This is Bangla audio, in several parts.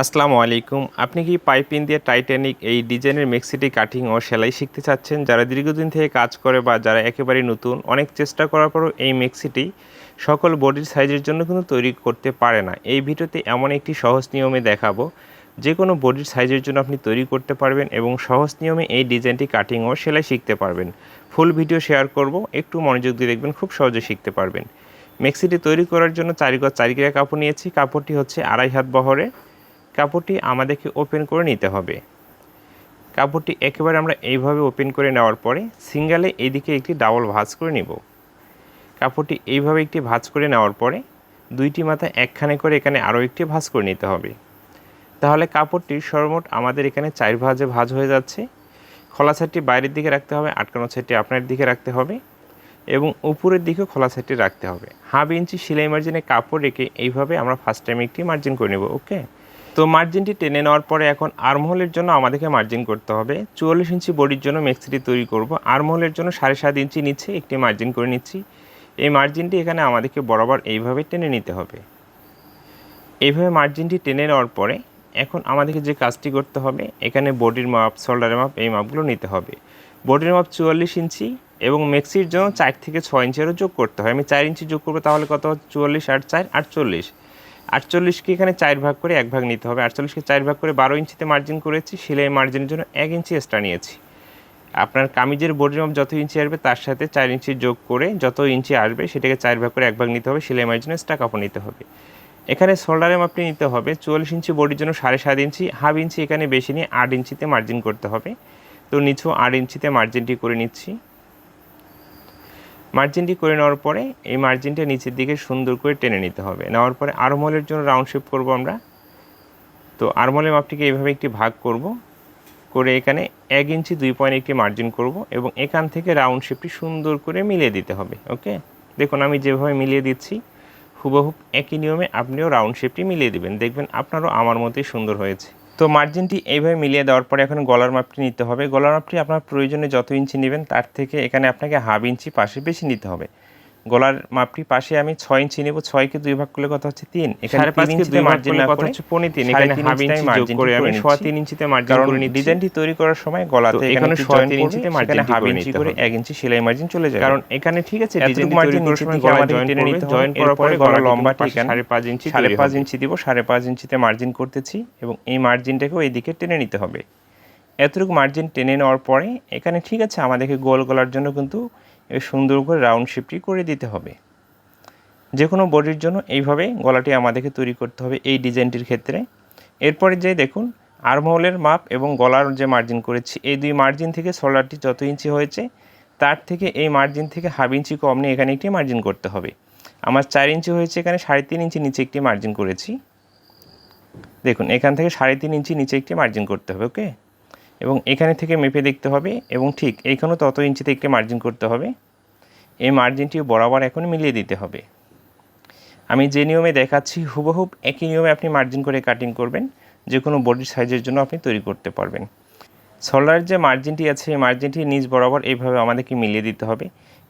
আসসালামু আলাইকুম। আপনি কি পাইপিং দিয়ে টাইটানিক, এই ডিজাইনের মেক্সিটি কাটিং ও সেলাই শিখতে চাচ্ছেন? যারা দীর্ঘদিন থেকে কাজ করে বা যারা একেবারে নতুন, অনেক চেষ্টা করার পরও এই মেক্সিটি সকল বডির সাইজের জন্য কিন্তু তৈরি করতে পারে না। এই ভিডিওতে এমন একটি সহজ নিয়মে দেখাবো। যে কোনো বডির সাইজের জন্য আপনি তৈরি করতে পারবেন এবং সহজ নিয়মে এই ডিজাইনটি কাটিং ও সেলাই শিখতে পারবেন। ফুল ভিডিও শেয়ার করব, একটু মনোযোগ দিয়ে দেখবেন, খুব সহজে শিখতে পারবেন। মেক্সিটি তৈরি করার জন্য চারি গজ চারি গিরা কাপড় নিয়েছি। কাপড়টি হচ্ছে আড়াই হাত বহরে। কাপড়টি আমাদেরকে ওপেন করে নিতে হবে। কাপড়টি একেবারে আমরা এইভাবে ওপেন করে নেওয়ার পরে সিঙ্গেলে এইদিকে একটি ডাবল ভাঁজ করে নিব। কাপড়টি এইভাবে একটি ভাঁজ করে নেওয়ার পরে দুইটি মাথা একখানে করে এখানে আরও একটি ভাঁজ করে নিতে হবে। তাহলে কাপড়টি সর্বমোট আমাদের এখানে চার ভাঁজে ভাঁজ হয়ে যাচ্ছে। খোলা সাইডটি বাইরের দিকে রাখতে হবে, আটকানো সাইডটি আপনার দিকে রাখতে হবে এবং উপরের দিকেও খোলা সাইডটি রাখতে হবে। হাফ ইঞ্চি সেলাই মার্জিনে কাপড় রেখে এইভাবে আমরা ফার্স্ট টাইম একটি মার্জিন করে নেব ওকে তো মার্জিনটি টেনে নেওয়ার পরে এখন আর্মহোলের জন্য আমাদেরকে মার্জিন করতে হবে। চুয়াল্লিশ ইঞ্চি বডির জন্য মেক্সিটি তৈরি করব। আর্মহোলের জন্য সাড়ে সাত ইঞ্চি নিচ্ছে একটি মার্জিন করে নিচ্ছি। এই মার্জিনটি এখানে আমাদেরকে বরাবর এইভাবে টেনে নিতে হবে। এইভাবে মার্জিনটি টেনে নেওয়ার পরে এখন আমাদেরকে যে কাজটি করতে হবে, এখানে বডির মাপ শোল্ডারের মাপ এই মাপগুলো নিতে হবে। বডির মাপ চুয়াল্লিশ ইঞ্চি এবং মেক্সির জন্য চার থেকে ছয় ইঞ্চি আরও যোগ করতে হয়। আমি চার ইঞ্চি যোগ করব তাহলে কত? চুয়াল্লিশ আট চার, আটচল্লিশ। আটচল্লিশকে এখানে চার ভাগ করে এক ভাগ নিতে হবে। আটচল্লিশকে চার ভাগ করে বারো ইঞ্চিতে মার্জিন করেছি, সেলাই মার্জিনের জন্য এক ইঞ্চি এক্সট্রা নিয়েছি। আপনার কামিজের বডির মাপ যত ইঞ্চি আসবে, তার সাথে চার ইঞ্চি যোগ করে যত ইঞ্চি আসবে, সেটাকে চার ভাগ করে এক ভাগ নিতে হবে, সেলাই মার্জিনের এক্সট্রা কাপড় নিতে হবে। এখানে শোল্ডারের মাপটি নিতে হবে, চুয়াল্লিশ ইঞ্চি বডির জন্য সাড়ে সাত ইঞ্চি হাফ ইঞ্চি এখানে বেশি নিয়ে আট ইঞ্চিতে মার্জিন করতে হবে। তো নিচু আট ইঞ্চিতে মার্জিনটি করে নিচ্ছি। মার্জিনটি করে নেওয়ার পরে এই মার্জিনটা নিচের দিকে সুন্দর করে টেনে নিতে হবে। নেওয়ার পরে আরমলের জন্য রাউন্ড শেপ করব আমরা। তো আরমলের মাপটিকে এইভাবে একটি ভাগ করব। করে এখানে এক ইঞ্চি দুই পয়েন্ট একটি মার্জিন করব এবং এখান থেকে রাউন্ড শেপটি সুন্দর করে মিলিয়ে দিতে হবে ওকে দেখুন, আমি যেভাবে মিলিয়ে দিচ্ছি হুবহুব একই নিয়মে আপনিও রাউন্ড শেপটি মিলিয়ে দেবেন। দেখবেন আপনারও আমার মতোই সুন্দর হয়েছে। তো মার্জিনটি এইভাবে মিলিয়ে দেওয়ার পরে এখন গলার মাপটি নিতে হবে। গলার মাপটি আপনার প্রয়োজনে যত ইঞ্চি নেবেন, তার থেকে এখানে আপনাকে হাফ ইঞ্চি পাশে বেশি নিতে হবে। গলার মাপটি পাশে আমি ছয় ইঞ্চি নেব ছয়কে দুই ভাগ করলে কথা হচ্ছে তিন। এখানে পাঁচ ইঞ্চিতে মার্জিন কথা হচ্ছে পনেরো তিন এখানে হাফ ইঞ্চি মার্জিন করে আমি সোয়া তিন ইঞ্চিতে মার্জিন করে নিই ডিজাইনটি তৈরি করার সময় গলাতে এখানে সোয়া তিন ইঞ্চিতে মার্জিন হাফ ইঞ্চি করে এক ইঞ্চি সেলাই মার্জিন চলে যায় কারণ এখানে ঠিক আছে ডিজাইন মার্জিন করার সময় গলা জয়েন টেনে নিতে জয়েন করার পরে গলা লম্বাটি এখানে সাড়ে পাঁচ ইঞ্চি সাড়ে পাঁচ ইঞ্চি দিব সাড়ে পাঁচ ইঞ্চিতে মার্জিন করতেছি এবং এই মার্জিনটাকেও এইদিকে টেনে নিতে হবে। এতটুকু মার্জিন টেনে নেওয়ার পরে এখানে ঠিক আছে আমাদেরকে গোল গলার জন্য কিন্তু সুন্দর করে রাউন্ড শেপটি করে দিতে হবে। যে কোনো বডির জন্য এইভাবে গলাটি আমাদেরকে তৈরি করতে হবে এই ডিজাইনটির ক্ষেত্রে। এরপরে যে দেখুন আর্মহোলের মাপ এবং গলার যে মার্জিন করেছি, এই দুই মার্জিন থেকে শোল্ডারটি যত ইঞ্চি হয়েছে, তার থেকে এই মার্জিন থেকে হাফ ইঞ্চি কম নিয়ে এখানে একটি মার্জিন করতে হবে। আমার চার ইঞ্চি হয়েছে এখানে সাড়ে তিন ইঞ্চি নিচে একটি মার্জিন করেছি। দেখুন, এখান থেকে সাড়ে তিন ইঞ্চি নিচে একটি মার্জিন করতে হবে ওকে এবং এখানে থেকে মেপে দেখতে হবে এবং ঠিক এইখানেও তত ইঞ্চিতে একটি মার্জিন করতে হবে। এই মার্জিনটি বরাবর এখন মিলিয়ে দিতে হবে। আমি যে নিয়মে দেখাচ্ছি হুবহুব একই নিয়মে আপনি মার্জিন করে কাটিং করবেন। যে কোনো বডির সাইজের জন্য আপনি তৈরি করতে পারবেন। সোলার যে মার্জিনটি আছে, এই মার্জিনটি নিজ বরাবর এইভাবে আমাদেরকে মিলিয়ে দিতে হবে।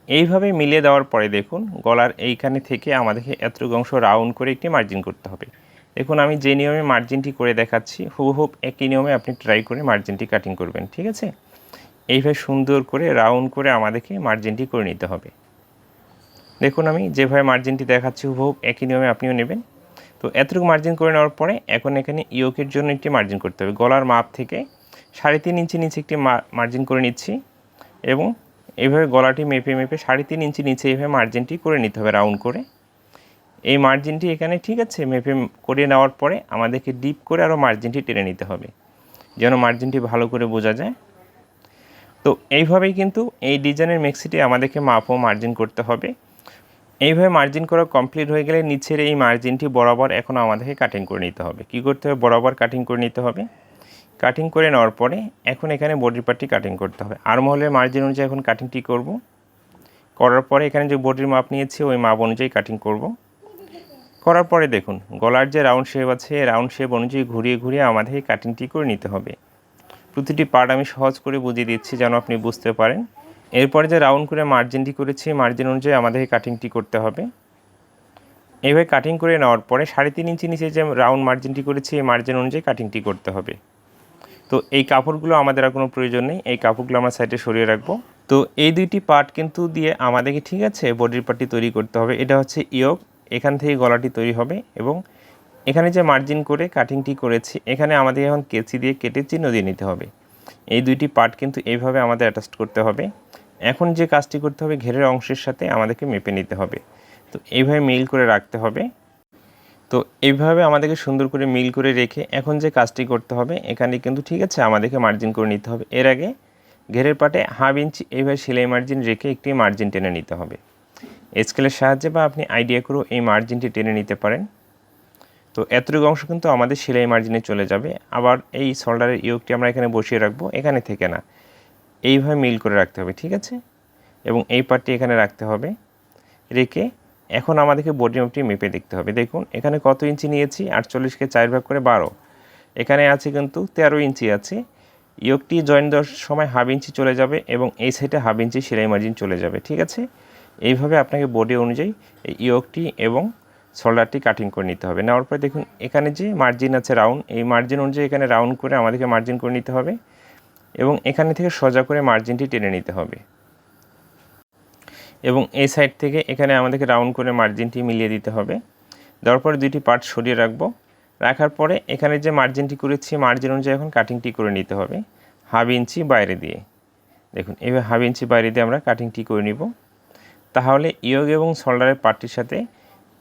এইভাবে মিলিয়ে দেওয়ার পরে দেখুন, গলার এইখানে থেকে আমাদেরকে এতটুকু অংশ রাউন্ড করে একটি মার্জিন করতে হবে। দেখুন, আমি যে নিয়মে মার্জিনটি করে দেখাচ্ছি হুবহুব একই নিয়মে আপনি ট্রাই করে মার্জিনটি কাটিং করবেন, ঠিক আছে? এইভাবে সুন্দর করে রাউন্ড করে আমাদেরকে মার্জিনটি করে নিতে হবে। দেখুন, আমি যেভাবে মার্জিনটি দেখাচ্ছি হুবহুব একই নিয়মে আপনিও নেবেন। তো এতটুকু মার্জিন করে নেওয়ার পরে, এখন এখানে ইয়োকের জন্য একটি মার্জিন করতে হবে। গলার মাপ থেকে সাড়ে তিন ইঞ্চি নিচে একটি মার্জিন করে নিচ্ছি এবং এইভাবে গলাটি মেপে মেপে সাড়ে তিন ইঞ্চি নিচে এইভাবে মার্জিনটি করে নিতে হবে রাউন্ড করে। এই মার্জিনটি এখানে ঠিক আছে মেপে করে নেওয়ার পরে আমাদেরকে ডিপ করে আরও মার্জিনটি টেনে নিতে হবে, যেন মার্জিনটি ভালো করে বোঝা যায়। তো এইভাবেই কিন্তু এই ডিজাইনের মেক্সিটি আমাদেরকে মাপ ও মার্জিন করতে হবে। এইভাবে মার্জিন করা কমপ্লিট হয়ে গেলে নিচের এই মার্জিনটি বরাবর এখন আমাদেরকে কাটিং করে নিতে হবে। কি করতে হবে? বরাবর কাটিং করে নিতে হবে। কাটিং করে নেওয়ার পরে এখন এখানে বডির পার্টটি কাটিং করতে হবে। আর্মহলের মার্জিন অনুযায়ী এখন কাটিংটি করব। করার পরে এখানে যে বডির মাপ নিয়েছি, ওই মাপ অনুযায়ী কাটিং করব। করার পরে দেখুন, গলার যে রাউন্ড শেপ আছে রাউন্ড শেপ অনুযায়ী ঘুরিয়ে ঘুরিয়ে আমাদেরকে কাটিংটি করে নিতে হবে। প্রতিটি পার্ট আমি সহজ করে বুঝিয়ে দিচ্ছি যেন আপনি বুঝতে পারেন। এরপরে যে রাউন্ড করে মার্জিনটি করেছি মার্জিন অনুযায়ী আমাদেরকে কাটিংটি করতে হবে। এইভাবে কাটিং করে নেওয়ার পরে সাড়ে তিন ইঞ্চি নিচে যে রাউন্ড মার্জিনটি করেছি, এই মার্জিন অনুযায়ী কাটিংটি করতে হবে। তো এই কাপড়গুলো আমাদের আর কোনো প্রয়োজন নেই, এই কাপড়গুলো আমরা সাইডে সরিয়ে রাখব। তো এই দুইটি পার্ট কিন্তু দিয়ে আমাদেরকে ঠিক আছে বডির পার্টটি তৈরি করতে হবে। এটা হচ্ছে ইয়ক এখান থেকে গলাটি তৈরি হবে এবং এখানে যে মার্জিন করে কাটিংটি করেছি, এখানে আমাদের এখন কেচি দিয়ে কেটে চিহ্ন দিয়ে নিতে হবে। এই দুইটি পার্ট কিন্তু এইভাবে আমাদের অ্যাটাচ করতে হবে। এখন যে কাজটি করতে হবে, ঘেরের অংশের সাথে আমাদেরকে মেপে নিতে হবে। তো এইভাবে মিল করে রাখতে হবে। তো এইভাবে আমাদেরকে সুন্দর করে মিল করে রেখে এখন যে কাজটি করতে হবে, এখানে কিন্তু ঠিক আছে আমাদেরকে মার্জিন করে নিতে হবে। এর আগে ঘেরের পাটে হাফ ইঞ্চি এইভাবে সেলাই মার্জিন রেখে একটি মার্জিন টেনে নিতে হবে। স্কেলের সাহায্যে বা আপনি আইডিয়া করেও এই মার্জিনটি টেনে নিতে পারেন। তো এতটুকু অংশ কিন্তু আমাদের সেলাই মার্জিনে চলে যাবে। আবার এই শোল্ডারের ইয়োগটি আমরা এখানে বসিয়ে রাখব, এখানে থেকে না। এইভাবে মিল করে রাখতে হবে, ঠিক আছে? এবং এই পার্টটি এখানে রাখতে হবে। রেখে এখন আমাদেরকে বডি মাপটি মেপে দেখতে হবে। দেখুন, এখানে কত ইঞ্চি নিয়েছি? আটচল্লিশকে চার ভাগ করে বারো। এখানে আছে কিন্তু তেরো ইঞ্চি আছে। ইয়োগটি জয়েন দেওয়ার সময় হাফ ইঞ্চি চলে যাবে এবং এই সাইডে হাফ ইঞ্চি সেলাই মার্জিন চলে যাবে, ঠিক আছে? এইভাবে আপনাকে বডি অনুযায়ী এই ইয়োগটি এবং শোল্ডারটি কাটিং করে নিতে হবে। নেওয়ার পরে দেখুন, এখানে যে মার্জিন আছে রাউন্ড এই মার্জিন অনুযায়ী এখানে রাউন্ড করে আমাদেরকে মার্জিন করে নিতে হবে এবং এখানে থেকে সোজা করে মার্জিনটি টেনে নিতে হবে। এবং এই সাইড থেকে এখানে আমাদেরকে রাউন্ড করে মার্জিনটি মিলিয়ে দিতে হবে। দেওয়ার পরে দুইটি পার্ট সরিয়ে রাখব। রাখার পরে এখানে যে মার্জিনটি করেছি মার্জিন অনুযায়ী এখন কাটিংটি করে নিতে হবে। হাফ ইঞ্চি বাইরে দিয়ে। দেখুন, এভাবে হাফ ইঞ্চি বাইরে দিয়ে আমরা কাটিংটি করে নিব। তাহলে ইয়োগ এবং শোল্ডারের পার্টির সাথে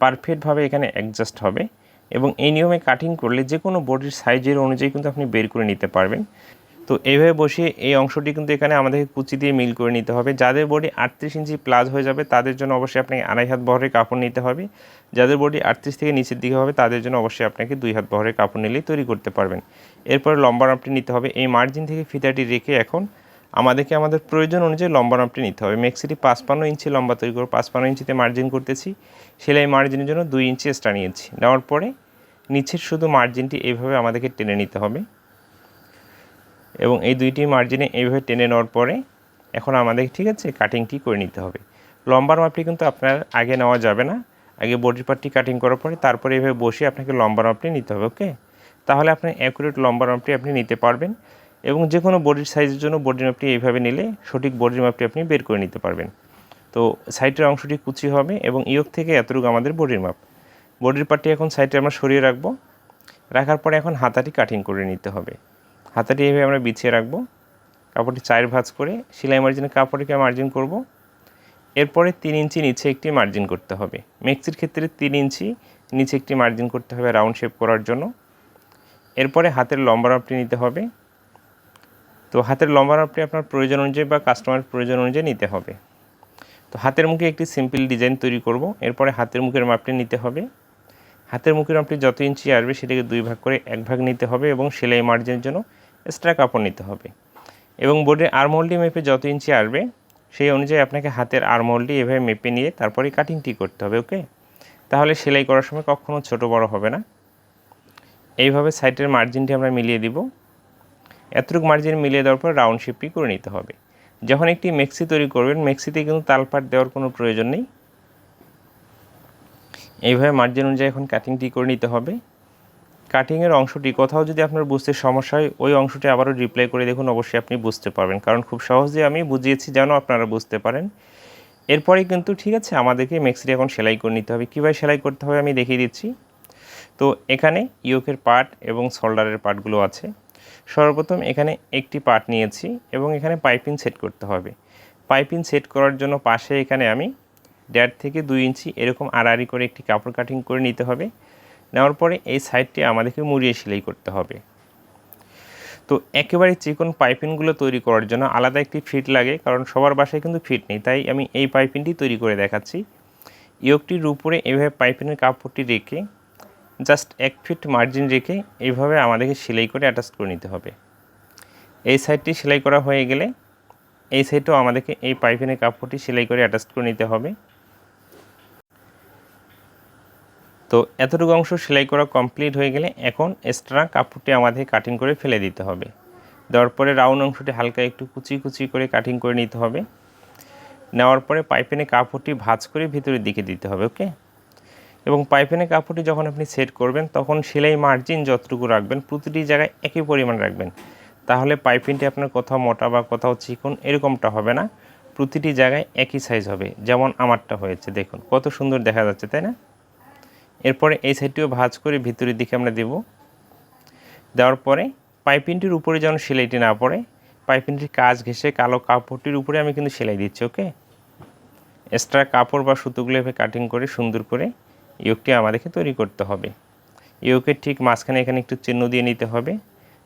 পারফেক্টভাবে এখানে অ্যাডজাস্ট হবে এবং এই নিয়মে কাটিং করলে যে কোনো বডির সাইজের অনুযায়ী কিন্তু আপনি বের করে নিতে পারবেন। তো এইভাবে বসিয়ে এই অংশটি কিন্তু এখানে আমাদেরকে কুচি দিয়ে মিল করে নিতে হবে। যাদের বডি আটত্রিশ ইঞ্চি প্লাস হয়ে যাবে, তাদের জন্য অবশ্যই আপনাকে আড়াই হাত বহরের কাপড় নিতে হবে। যাদের বডি আটত্রিশ থেকে নিচের দিকে হবে, তাদের জন্য অবশ্যই আপনাকে দুই হাত বহরের কাপড় নিলেই তৈরি করতে পারবেন। এরপরে লম্বা নাপটি নিতে হবে। এই মার্জিন থেকে ফিতাটি রেখে এখন আমাদেরকে আমাদের প্রয়োজন অনুযায়ী লম্বা নাপটি নিতে হবে। মেক্সিটি পাঁচপান্ন ইঞ্চি লম্বা তৈরি করব পাঁচপান্ন ইঞ্চিতে মার্জিন করতেছি। সেলাই মার্জিনের জন্য দুই ইঞ্চি এক্সট্রা নিয়েছি। নেওয়ার পরে নিচের শুধু মার্জিনটি এইভাবে আমাদেরকে টেনে নিতে হবে। এবং এই দুইটি মার্জিনে এইভাবে টেনে নেওয়ার পরে এখন আমাদের, ঠিক আছে কাটিংটি করে নিতে হবে। লম্বার মাপটি কিন্তু আপনার আগে নেওয়া যাবে না। আগে বডির পার্টটি কাটিং করার পরে তারপরে এইভাবে বসে আপনাকে লম্বা মাপটি নিতে হবে ওকে তাহলে আপনি অ্যাকুরেট লম্বা মাপটি আপনি নিতে পারবেন। এবং যে কোনো বডির সাইজের জন্য বডির মাপটি এইভাবে নিলে সঠিক বডির মাপটি আপনি বের করে নিতে পারবেন। তো সাইডের অংশটি কুচি হবে এবং ইয়োগ থেকে এতটুকু আমাদের বডির মাপ বডির পার্টটি এখন সাইডে আমরা সরিয়ে রাখব। রাখার পরে এখন হাতাটি কাটিং করে নিতে হবে। হাতাটি এইভাবে আমরা বিছিয়ে রাখব। কাপড়টি চায়ের ভাঁজ করে সেলাই মার্জিনের কাপড়টিকে মার্জিন করব। এরপরে তিন ইঞ্চি নিচে একটি মার্জিন করতে হবে। মেক্সির ক্ষেত্রে তিন ইঞ্চি নিচে একটি মার্জিন করতে হবে রাউন্ড শেপ করার জন্য। এরপরে হাতের লম্বা মাপটি নিতে হবে। তো হাতের লম্বা মাপটি আপনার প্রয়োজন অনুযায়ী বা কাস্টমারের প্রয়োজন অনুযায়ী নিতে হবে। তো হাতের মুখে একটি সিম্পল ডিজাইন তৈরি করব, এরপরে হাতের মুখের মাপটি নিতে হবে। হাতের মুখের মাপটি যত ইঞ্চি আসবে সেটাকে দুই ভাগ করে এক ভাগ নিতে হবে এবং সেলাই মার্জিনের জন্য এক্সট্রা কাপড় নিতে হবে। এবং বোর্ডের আরমোলটি মেপে যত ইঞ্চি আসবে, সেই অনুযায়ী আপনাকে হাতের আরমোলটি এভাবে মেপে নিয়ে তারপরে কাটিংটি করতে হবে ওকে তাহলে সেলাই করার সময় কখনও ছোট বড় হবে না। এইভাবে সাইডের মার্জিনটি আমরা মিলিয়ে দিব। এতটুকু মার্জিন মিলিয়ে দেওয়ার পর রাউন্ড শেপটি করে নিতে হবে। যখন একটি মেক্সি তৈরি করবেন মেক্সিতে কিন্তু তালপাট দেওয়ার কোনো প্রয়োজন নেই। এইভাবে মার্জিন অনুযায়ী এখন কাটিংটি করে নিতে হবে। কাটিংয়ের অংশটি, কোথাও যদি আপনার বুঝতে সমস্যা হয়, ওই অংশটি আবারও রিপ্লাই করে দেখুন, অবশ্যই আপনি বুঝতে পারবেন। কারণ খুব সহজে আমি বুঝিয়েছি যেন আপনারা বুঝতে পারেন। এরপরে কিন্তু ঠিক আছে, আমাদেরকে মেক্সিটি এখন সেলাই করে নিতে হবে। কীভাবে সেলাই করতে হবে আমি দেখিয়ে দিচ্ছি। তো এখানে ইয়োকের পার্ট এবং শোল্ডারের পার্টগুলো আছে। সর্বপ্রথম এখানে একটি পার্ট নিয়েছি এবং এখানে পাইপিং সেট করতে হবে। পাইপিং সেট করার জন্য পাশে এখানে আমি দেড় থেকে দুই ইঞ্চি এরকম আড়াআড়ি করে একটি কাপড় কাটিং করে নিতে হবে। নেওয়ার পরে এই সাইডটি আমাদেরকে মুড়িয়ে সেলাই করতে হবে। তো একেবারে চিকন পাইপিংগুলো তৈরি করার জন্য আলাদা একটি ফিট লাগে, কারণ সবার বাসায় কিন্তু ফিট নেই, তাই আমি এই পাইপিংটি তৈরি করে দেখাচ্ছি। ইয়োগটির উপরে এভাবে পাইপিংয়ের কাপড়টি রেখে জাস্ট এক ফিট মার্জিন রেখে এইভাবে আমাদেরকে সেলাই করে অ্যাটাচ করে নিতে হবে। এই সাইডটি সেলাই করা হয়ে গেলে এই সাইডটাও আমাদেরকে এই পাইপিনের কাপড়টি সেলাই করে অ্যাটাচ করে নিতে হবে। তো এতটুকু অংশ সেলাই করা কমপ্লিট হয়ে গেলে এখন এক্সট্রা কাপড়টি আমাদের কাটিং করে ফেলে দিতে হবে। দেওয়ার পরে রাউন্ড অংশটি হালকা একটু কুচি কুচি করে কাটিং করে নিতে হবে। নেওয়ার পরে পাইপিনে কাপড়টি ভাঁজ করে ভিতরের দিকে দিতে হবে ওকে এবং পাইপিনের কাপড়টি যখন আপনি সেট করবেন, তখন সেলাই মার্জিন যতটুকু রাখবেন, প্রতিটি জায়গায় একই পরিমাণ রাখবেন। তাহলে পাইপিনটি আপনার কোথাও মোটা বা কোথাও চিকন এরকমটা হবে না। প্রতিটি জায়গায় একই সাইজ হবে, যেমন আমারটা হয়েছে, দেখুন। কত সুন্দর দেখা যাচ্ছে, তাই না? এরপরে এই সাইডটিও ভাঁজ করে ভিতরের দিকে আমরা দেব। দেওয়ার পরে পাইপিনটির উপরে যেন সেলাইটি না পড়ে পাইপিনটির কাজ ঘেসে কালো কাপড়টির উপরে আমি কিন্তু সেলাই দিচ্ছি ওকে এক্সট্রা কাপড় বা সুতোগুলো এভাবে কাটিং করে সুন্দর করে ইয়োগটি আমাদেরকে তৈরি করতে হবে। ইয়োগের ঠিক মাঝখানে এখানে একটু চিহ্ন দিয়ে নিতে হবে।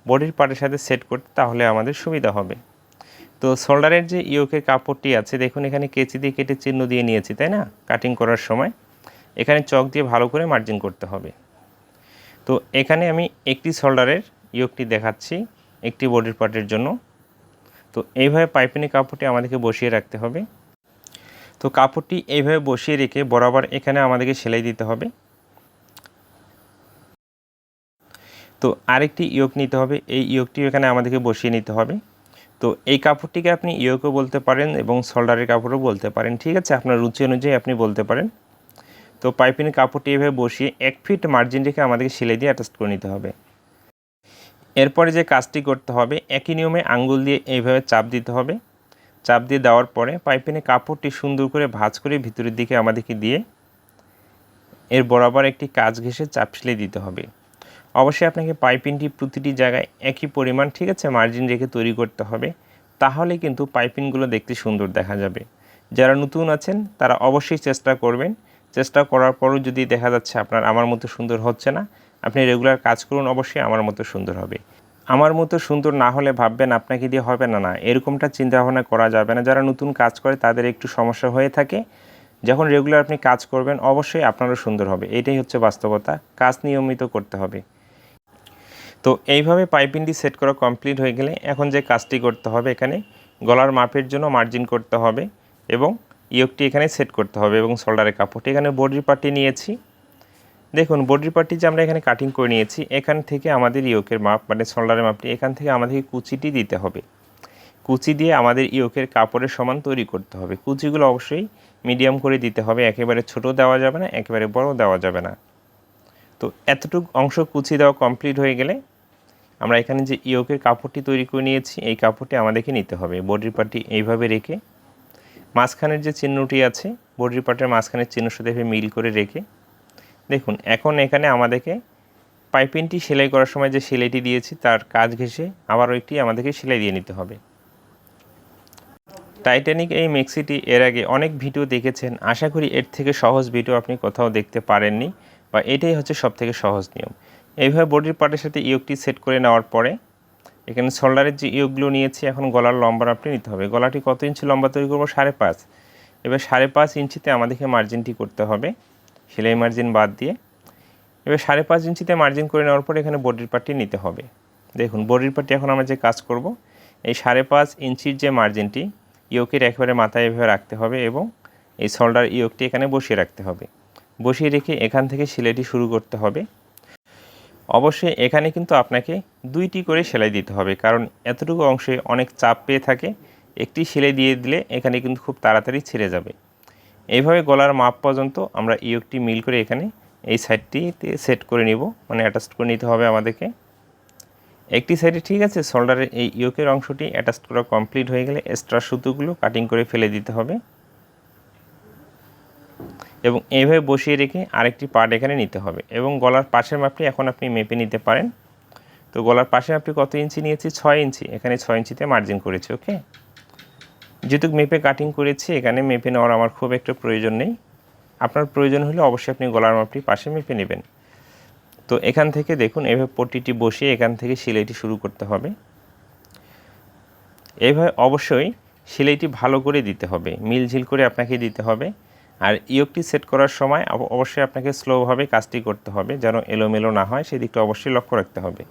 বডির পার্টের সাথে সেট করতে তাহলে আমাদের সুবিধা হবে। তো শোল্ডারের যে ইয়োকের কাপড়টি আছে, দেখুন এখানে কেচি দিয়ে কেটে চিহ্ন দিয়ে নিয়েছি, তাই না? কাটিং করার সময়। এখানে চক দিয়ে ভালো করে মার্জিন করতে হবে। তো এখানে আমি একটি শোল্ডারের ইয়োকটি দেখাচ্ছি, একটি বডির পার্টের জন্য। তো এইভাবে পাইপিনি কাপড়টি আমাদেরকে বসিয়ে রাখতে হবে। তো কাপড়টি এইভাবে বসিয়ে রেখে বরাবর এখানে আমাদেরকে সেলাই দিতে হবে। তো আরেকটি ইয়োক নিতে হবে। এই ইয়োকটি এখানে আমাদেরকে বসিয়ে নিতে হবে। তো এই কাপড়টিকে আপনি ইয়োকও বলতে পারেন এবং শোল্ডারের কাপড়ও বলতে পারেন, ঠিক আছে? আপনার রুচি অনুযায়ী আপনি বলতে পারেন। তো পাইপিনের কাপড়টি এভাবে বসিয়ে এক ফিট মার্জিন রেখে আমাদেরকে সেলাই দিয়ে অ্যাটাচ করে নিতে হবে। এরপরে যে কাজটি করতে হবে, একই নিয়মে আঙ্গুল দিয়ে এইভাবে চাপ দিতে হবে। চাপ দিয়ে দেওয়ার পরে পাইপিনে কাপড়টি সুন্দর করে ভাঁজ করে ভিতরের দিকে আমাদেরকে দিয়ে এর বরাবর একটি কাজ ঘেঁষে চাপ সেলাই দিতে হবে। অবশ্যই আপনাকে পাইপিংটি প্রতিটি জায়গায় একই পরিমাণ, ঠিক আছে মার্জিন রেখে তৈরি করতে হবে। তাহলে কিন্তু পাইপিংগুলো দেখতে সুন্দর দেখা যাবে। যারা নতুন আছেন, তারা অবশ্যই চেষ্টা করবেন। চেষ্টা করার পরও যদি দেখা যাচ্ছে আপনার আমার মতো সুন্দর হচ্ছে না, আপনি রেগুলার কাজ করুন, অবশ্যই আমার মতো সুন্দর হবে। আমার মতো সুন্দর না হলে ভাববেন আপনাকে দিয়ে হবে না না। এরকমটা চিন্তাভাবনা করা যাবে না। যারা নতুন কাজ করে, তাদের একটু সমস্যা হয়ে থাকে। যখন রেগুলার আপনি কাজ করবেন, অবশ্যই আপনারও সুন্দর হবে। এটাই হচ্ছে বাস্তবতা। কাজ নিয়মিত করতে হবে। তো এইভাবে পাইপিংটি সেট করা কমপ্লিট হয়ে গেলে এখন যে কাজটি করতে হবে এখানে, গলার মাপের জন্য মার্জিন করতে হবে এবং ইয়কটি এখানে সেট করতে হবে এবং শোল্ডারের কাপড়টি। এখানে বডির পার্টি নিয়েছি। দেখুন, বডির পার্টি যে আমরা এখানে কাটিং করে নিয়েছি, এখান থেকে আমাদের ইয়োকের মাপ মানে শোল্ডারের মাপটি, এখান থেকে আমাদেরকে কুচিটি দিতে হবে। কুচি দিয়ে আমাদের ইয়োকের কাপড়ের সমান তৈরি করতে হবে। কুচিগুলো অবশ্যই মিডিয়াম করে দিতে হবে, একেবারে ছোট দেওয়া যাবে না, একেবারে বড় দেওয়া যাবে না। তো এতটুকু অংশ কুচি দেওয়া কমপ্লিট হয়ে গেলে, আমরা এখানে যে ইয়োকের কাপড়টি তৈরি করে নিয়েছি, এই কাপড়টি আমাদেরকে নিতে হবে। বডির পার্টি এইভাবে রেখে, মাঝখানের যে চিহ্নটি আছে, বডির পার্টের মাঝখানের চিহ্নের সাথে মিল করে রেখে দেখুন, এখন এখানে আমাদেরকে পাইপিংটি সেলাই করার সময় যে সেলাইটি দিয়েছি, তার কাজ ঘেঁষে আবারও একটি আমাদেরকে সেলাই দিয়ে নিতে হবে। টাইটানিক এই মেক্সিটি এর আগে অনেক ভিডিও দেখেছেন। আশা করি এর থেকে সহজ ভিডিও আপনি কোথাও দেখতে পারেননি বা এটাই হচ্ছে সব থেকে সহজ নিয়ম। এইভাবে বডির পার্টের সাথে ইয়োগটি সেট করে নেওয়ার পরে এখানে শোল্ডারের যে ইয়োগগুলো নিয়েছি, এখন গলার লম্বা আপনি নিতে হবে। গলাটি কত ইঞ্চি লম্বা তৈরি করব? সাড়ে পাঁচ। এবার সাড়ে পাঁচ ইঞ্চিতে আমাদেরকে মার্জিনটি করতে হবে। সেলাই মার্জিন বাদ দিয়ে। এবার সাড়ে পাঁচ ইঞ্চিতে মার্জিন করে নেওয়ার পরে এখানে বডির পার্টটি নিতে হবে। দেখুন, বডির পার্টি এখন আমরা যে কাজ করব, এই সাড়ে পাঁচ ইঞ্চির যে মার্জিনটি ইয়োকের একেবারে মাথায় এভাবে রাখতে হবে এবং এই শোল্ডার ইয়োকটি এখানে বসিয়ে রাখতে হবে। বসিয়ে রেখে এখান থেকে সেলাইটি শুরু করতে হবে। অবশ্যই এখানে কিন্তু আপনাকে দুইটি করে সেলাই দিতে হবে, কারণ এতটুকু অংশে অনেক চাপ পেয়ে থাকে। একটি সেলাই দিয়ে দিলে এখানে কিন্তু খুব তাড়াতাড়ি ছেড়ে যাবে। এইভাবে গলার মাপ পর্যন্ত আমরা ইয়োকটি মিল করে এখানে এই সাইডটিতে সেট করে নিব মানে অ্যাটাচ করে নিতে হবে আমাদেরকে। একটি সাইডে ঠিক আছে শোল্ডারের এই ইয়োকের অংশটি অ্যাটাচ করা কমপ্লিট হয়ে গেলে এক্সট্রা সুতোগুলো কাটিং করে ফেলে দিতে হবে। এবং এইভাবে বসিয়ে রেখে আরেকটি পার্ট এখানে নিতে হবে। এবং গলার পাশের মাপটি এখন আপনি মেপে নিতে পারেন। তো গলার পাশে মাপটি কত ইঞ্চি নিয়েছি? ছয় ইঞ্চি। এখানে ছয় ইঞ্চিতে মার্জিন করেছি ওকে যেহেতু মেপে কাটিং করেছি, এখানে মেপে নেওয়ার আমার খুব একটা প্রয়োজন নেই। আপনার প্রয়োজন হলে অবশ্যই আপনি গলার মাপটি পাশে মেপে নেবেন। তো এখান থেকে দেখুন, এভাবে পট্টিটি বসিয়ে এখান থেকে সেলাইটি শুরু করতে হবে। এভাবে অবশ্যই সেলাইটি ভালো করে দিতে হবে, মিলঝিল করে আপনাকে দিতে হবে। আর ইয়োকটি সেট করার সময় অবশ্যই আপনাকে স্লোভাবে কাজটি করতে হবে, যেন এলোমেলো না হয়, সেদিকটা অবশ্যই লক্ষ্য রাখতে হবে।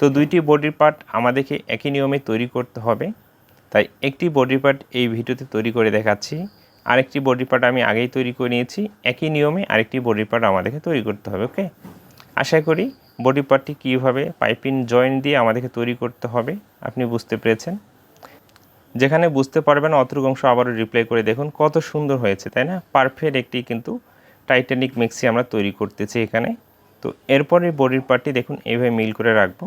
তো দুইটি বডির পার্ট আমাদেরকে একই নিয়মে তৈরি করতে হবে। তাই একটি বডি পার্ট এই ভিডিওতে তৈরি করে দেখাচ্ছি। আরেকটি বডি পার্ট আমি আগেই তৈরি করে নিয়েছি। একই নিয়মে আরেকটি বডি পার্ট আমাদেরকে তৈরি করতে হবে ওকে আশা করি বডি পার্টটি কীভাবে পাইপিং জয়েন্ট দিয়ে আমাদেরকে তৈরি করতে হবে, আপনি বুঝতে পেরেছেন। যেখানে বুঝতে পারবেন অতটুকু অংশ আবারও রিপ্লাই করে দেখুন, কত সুন্দর হয়েছে, তাই না? পারফেক্ট একটি কিন্তু টাইটানিক মিক্সি আমরা তৈরি করতেছি এখানে। তো এরপরে বডির পার্টটি দেখুন, এইভাবে মিল করে রাখব।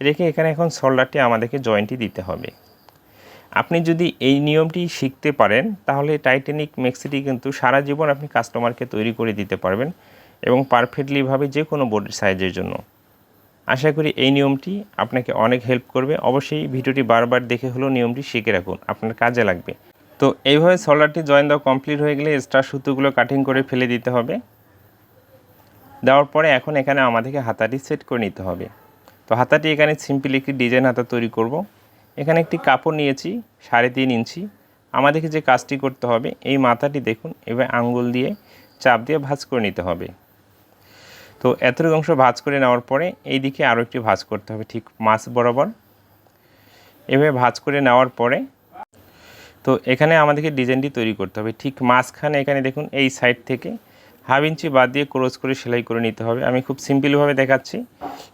রেখে এখানে এখন সোল্ডারটি আমাদেরকে জয়েন্টটি দিতে হবে। আপনি যদি এই নিয়মটি শিখতে পারেন, তাহলে টাইটানিক মেক্সিটি কিন্তু সারা জীবন আপনি কাস্টমারকে তৈরি করে দিতে পারবেন এবং পারফেক্টলিভাবে যে কোনো বডির সাইজের জন্য। আশা করি এই নিয়মটি আপনাকে অনেক হেল্প করবে। অবশ্যই ভিডিওটি বারবার দেখে হলেও নিয়মটি শিখে রাখুন, আপনার কাজে লাগবে। তো এইভাবে সোলারটি জয়েন দেওয়া কমপ্লিট হয়ে গেলে স্টার সুতোগুলো কাটিং করে ফেলে দিতে হবে। দেওয়ার পরে এখন এখানে আমাদেরকে হাতাটি সেট করে নিতে হবে। তো হাতাটি এখানে সিম্পল একটি ডিজাইন হাতা তৈরি করব। এখানে একটি কাপড় নিয়েছি, সাড়ে তিন ইঞ্চি। আমাদেরকে যে কাজটি করতে হবে, এই মাথাটি দেখুন, এবার আঙ্গুল দিয়ে চাপ দিয়ে ভাঁজ করে নিতে হবে। তো এতটুকু অংশ ভাঁজ করে নেওয়ার পরে এই দিকে আরও একটি ভাঁজ করতে হবে, ঠিক মাছ বরাবর। এভাবে ভাঁজ করে নেওয়ার পরে তো এখানে আমাদেরকে ডিজাইনটি তৈরি করতে হবে, ঠিক মাঝখানে এখানে দেখুন, এই সাইড থেকে হাফ ইঞ্চি বাদ দিয়ে ক্রোজ করে সেলাই করে নিতে হবে। আমি খুব সিম্পলভাবে দেখাচ্ছি,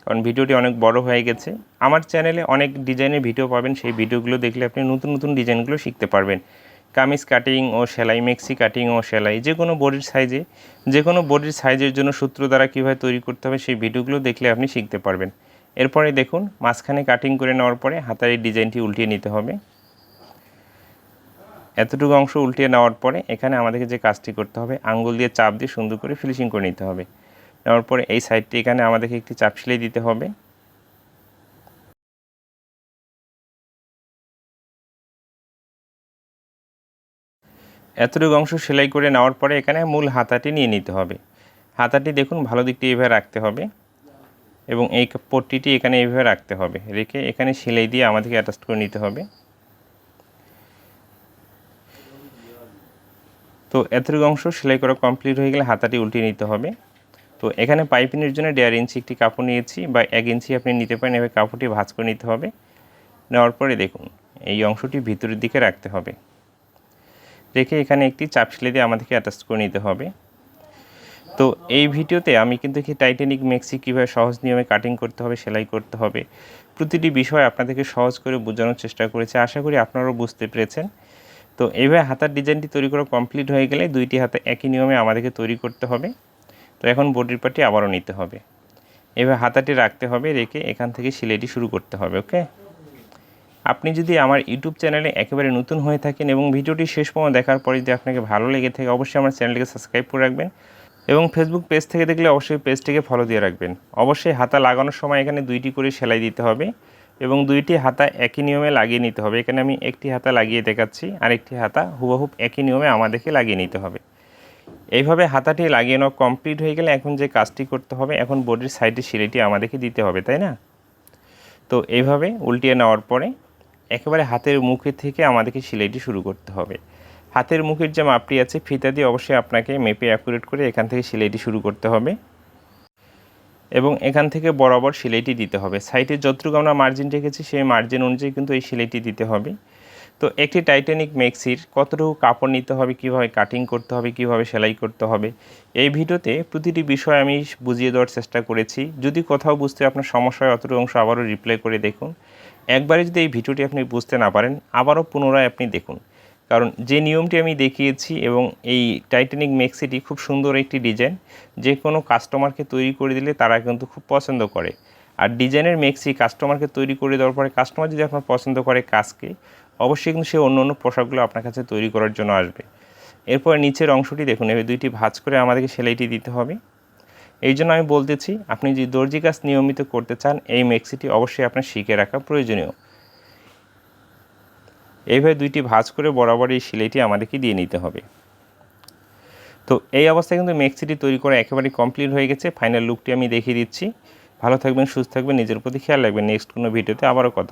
কারণ ভিডিওটি অনেক বড় হয়ে গেছে। আমার চ্যানেলে অনেক ডিজাইনের ভিডিও পাবেন, সেই ভিডিওগুলো দেখলে আপনি নতুন নতুন ডিজাইনগুলো শিখতে পারবেন। কামিজ কাটিং ও সেলাই, মেক্সি কাটিং ও সেলাই, যে কোনো বডির সাইজে, যে কোনো বডির সাইজের জন্য সূত্র দ্বারা কীভাবে তৈরি করতে হবে সেই ভিডিওগুলো দেখলে আপনি শিখতে পারবেন। এরপরে দেখুন, মাঝখানে কাটিং করে নেওয়ার পরে হাতার ডিজাইনটি উল্টিয়ে নিতে হবে। এতটুকু অংশ উল্টিয়ে নেওয়ার পরে এখানে আমাদেরকে যে কাজটি করতে হবে, আঙ্গুল দিয়ে চাপ দিয়ে সুন্দর করে ফিনিশিং করে নিতে হবে। নেওয়ার পরে এই সাইডটি এখানে আমাদেরকে একটি চাপ সেলাই দিতে হবে। এতটুকু অংশ সেলাই করে নেওয়ার পরে এখানে মূল হাতাটি নিয়ে নিতে হবে। হাতাটি দেখুন ভালো দিকটি এইভাবে রাখতে হবে এবং এই পট্টিটি এখানে এইভাবে রাখতে হবে। রেখে এখানে সেলাই দিয়ে আমাদেরকে অ্যাটাচ করে নিতে হবে। তো এতটুকু অংশ সেলাই করা কমপ্লিট হয়ে গেলে হাতাটি উল্টিয়ে নিতে হবে। তো এখানে পাইপিনের জন্য দেড় ইঞ্চি একটি কাপড় নিয়েছি বা এক ইঞ্চি আপনি নিতে পারেন এবার কাপড়টি ভাঁজ করে নিতে হবে। নেওয়ার পরে দেখুন, এই অংশটি ভিতরের দিকে রাখতে হবে। রেখে এখানে একটি চাপ সেলাই দিয়ে আমাদেরকে অ্যাটাচ করে নিতে হবে। তো এই ভিডিওতে আমি কিন্তু কি টাইটানিক মেক্সি কীভাবে সহজ নিয়মে কাটিং করতে হবে, সেলাই করতে হবে, প্রতিটি বিষয় আপনাদেরকে সহজ করে বোঝানোর চেষ্টা করেছি। আশা করি আপনারাও বুঝতে পেরেছেন। তো এইভাবে হাতার ডিজাইনটি তৈরি করা কমপ্লিট হয়ে গেলে দুইটি হাতে একই নিয়মে আমাদেরকে তৈরি করতে হবে। তো এখন বডির পাটি আবারও নিতে হবে। এভাবে হাতাটি রাখতে হবে, রেখে এখান থেকে সিলাইটি শুরু করতে হবে, ওকে? আপনি যদি আমার ইউটিউব চ্যানেলে একেবারে নতুন হয়ে থাকেন এবং ভিডিওটি শেষ পর্যন্ত দেখার পরে যদি আপনাকে ভালো লেগে থাকে, অবশ্যই আমার চ্যানেলটিকে সাবস্ক্রাইব করে রাখবেন এবং ফেসবুক পেজ থেকে দেখলে অবশ্যই পেজটিকে ফলো দিয়ে রাখবেন। অবশ্যই হাতা লাগানোর সময় এখানে দুইটি করে সেলাই দিতে হবে। এবং দুইটি হাতা একই নিয়মে লাগিয়ে নিতে হবে। এখানে আমি একটি হাতা লাগিয়ে দেখাচ্ছি আর একটি হাতা হুবহুব একই নিয়মে আমাদেরকে লাগিয়ে নিতে হবে। এইভাবে হাতাটি লাগিয়ে নেওয়া কমপ্লিট হয়ে গেলে এখন যে কাজটি করতে হবে, এখন বডির সাইডে সিলাইটি আমাদেরকে দিতে হবে, তাই না? তো এইভাবে উল্টিয়ে নেওয়ার পরে একেবারে হাতের মুখের থেকে আমাদেরকে সেলাইটি শুরু করতে হবে। হাতের মুখের যে মাপটি আছে, ফিতা দিয়ে অবশ্যই আপনাকে মেপে অ্যাকুরেট করে এখান থেকে সেলাইটি শুরু করতে হবে। এবং এখান থেকে বরাবর সেলাইটি দিতে হবে। সাইডে যতটুকু আমরা মার্জিন রেখেছি, সেই মার্জিন অনুযায়ী কিন্তু এই সেলাইটি দিতে হবে। তো একটি টাইটানিক মেক্সির কতটুকু কাপড় নিতে হবে, কীভাবে কাটিং করতে হবে, কীভাবে সেলাই করতে হবে, এই ভিডিওতে প্রতিটি বিষয় আমি বুঝিয়ে দেওয়ার চেষ্টা করেছি। যদি কোথাও বুঝতে আপনার সমস্যা হয়, অতটুকু অংশ আবারও রিপ্লাই করে দেখুন। একবারে যদি এই ভিডিওটি আপনি বুঝতে না পারেন, আবারও পুনরায় আপনি দেখুন। কারণ যে নিয়মটি আমি দেখিয়েছি এবং এই টাইটানিক মেক্সিটি খুব সুন্দর একটি ডিজাইন যে কোনো কাস্টমারকে তৈরি করে দিলে তারা কিন্তু খুব পছন্দ করে। আর ডিজাইনের মেক্সি কাস্টমারকে তৈরি করে দেওয়ার পরে কাস্টমার যদি আপনার পছন্দ করে কাজকে, অবশ্যই কিন্তু সে অন্য অন্য পোশাকগুলো আপনার কাছে তৈরি করার জন্য আসবে। এরপর নিচের অংশটি দেখুন এবার দুইটি ভাঁজ করে আমাদেরকে সেলাইটি দিতে হবে। এই জন্য আমি বলতেছি, আপনি যদি দর্জি কাজ নিয়মিত করতে চান, এই মেক্সিটি অবশ্যই আপনার শিখে রাখা প্রয়োজনীয়। এইভাবে দুইটি ভাঁজ করে বরাবর এই সেলাইটি আমাদেরকে দিয়ে নিতে হবে। তো এই অবস্থায় কিন্তু মেক্সিটি তৈরি করা একেবারে কমপ্লিট হয়ে গেছে। ফাইনাল লুকটি আমি দেখিয়ে দিচ্ছি। ভালো থাকবেন, সুস্থ থাকবেন, নিজের প্রতি খেয়াল রাখবেন। নেক্সট কোনো ভিডিওতে আবারও কথা